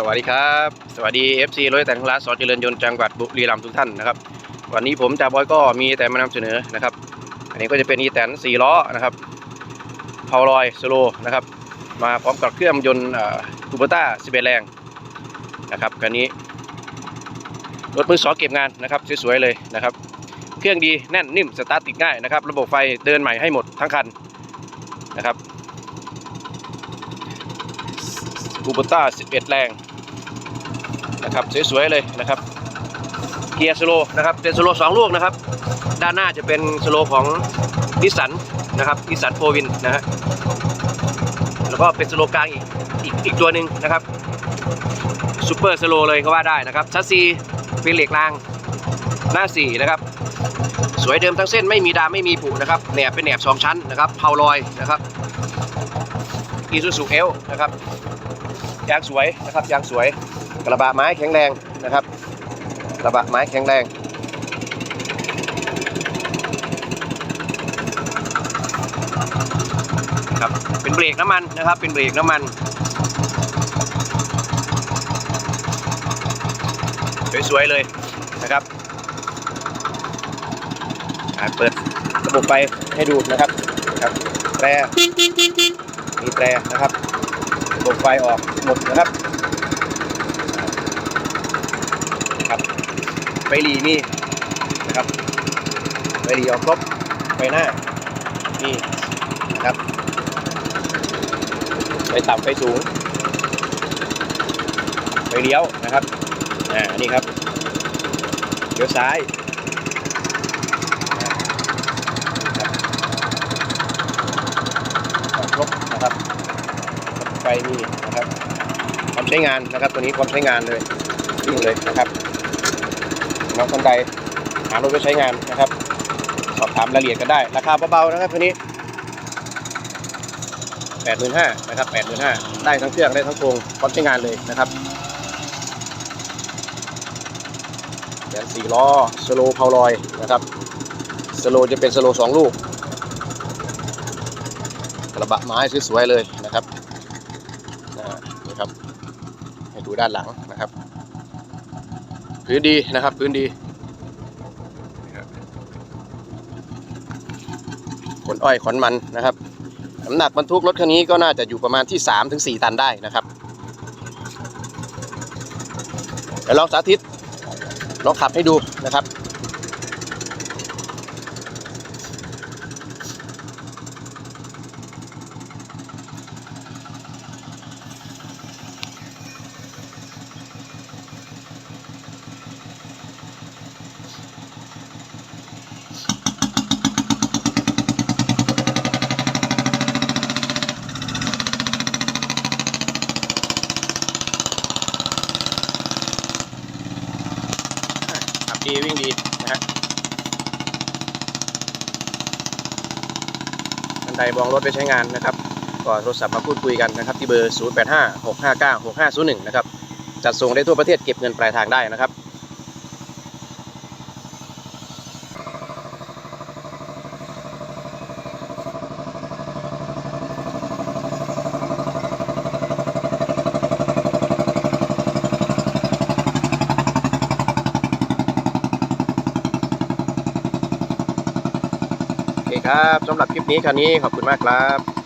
สวัสดีครับ สวัสดี FC รถแต่งร้านสอเจริญยนต์จังหวัดบุรีรัมย์ทุกท่านนะครับ วันนี้ผมจ่าบอยก็มีแต่มานำเสนอนะครับ อันนี้ก็จะเป็นอีแตน4ล้อนะครับพาวลอยสโลนะครับ มาพร้อมกับเครื่องยนต์คูเปต้า11แรงนะครับคันนี้รถมือสองเก็บงานนะครับสวยๆเลยนะครับ เครื่องดีแน่นนิ่มสตาร์ทติดง่ายนะครับ ระบบไฟเดินใหม่ให้หมดทั้งคันนะครับคูเปต้า11 แรง นะครับสวยๆเลยนะครับเกียร์สโลว์นะครับเป็นสโลว์สองลูกนะครับ ด้านหน้าจะเป็นสโลว์ของนิสสันนะครับนิสสันโฟวินนะฮะแล้วก็เป็นสโลว์กลางอีกอีกอีกตัวหนึ่งนะครับซูเปอร์สโลว์เลยก็ว่าได้นะครับชัสซีเป็นเหล็กรางหน้าสี่นะครับสวยเดิมทั้งเส้นไม่มีดามไม่มีผุนะครับแหนบเป็นแหนบสองชั้นนะครับเพาลอยนะครับอีซูซูเอลนะครับยางสวยนะครับยางสวย กระบะไม้แข็งแรงนะครับ กระบะไม้แข็งแรง ครับ เป็นเบรกน้ำมันนะครับ เป็นเบรกน้ำมัน สวยๆเลยนะครับอ่าเปิดระบบไฟให้ดูนะครับครับแตรมีแตรนะครับระบบไฟออกหมดนะครับ ไฟหลีมีนะครับไฟหลีออกครบไฟหน้านี่นะครับไฟต่ำไฟสูงไฟเลี้ยวนะครับอ่านี่ครับเลี้ยวซ้ายครบนะครับไฟมีนะครับความใช้งานนะครับตัวนี้ความใช้งานเลยยิ่งเลยนะครับ น้องคนใดหารถไปใช้งานนะครับ สอบถามรายละเอียดกันได้ ราคาเบาๆนะครับตัวนี้แปดหมื่นห้านะครับแปดหมื่นห้าได้ทั้งเครื่องได้ทั้งโครงพร้อมใช้งานเลยนะครับแขนสี่ล้อสโลเพาลอยนะครับสโลจะเป็นสโลสองลูกกระบะไม้สวยๆเลยนะครับนะฮะนี่ครับให้ดูด้านหลังนะครับ พื้นดีนะครับ พื้นดีขนอ้อยขนมันนะครับน้ำหนักบรรทุกรถคันนี้ก็น่าจะอยู่ประมาณที่3ถึง4ตันได้นะครับเดี๋ยวลองสาธิตลองขับให้ดูนะครับ ดีวิ่งดีนะฮะท่านใดมองรถไปใช้งานนะครับ ก็โทรศัพท์มาพูดคุยกันนะครับ ที่เบอร์ 085 659 6501 นะครับ จัดส่งได้ทั่วประเทศเก็บเงินปลายทางได้นะครับ เคครับสำหรับคลิปนี้คราวนี้ขอบคุณมากครับ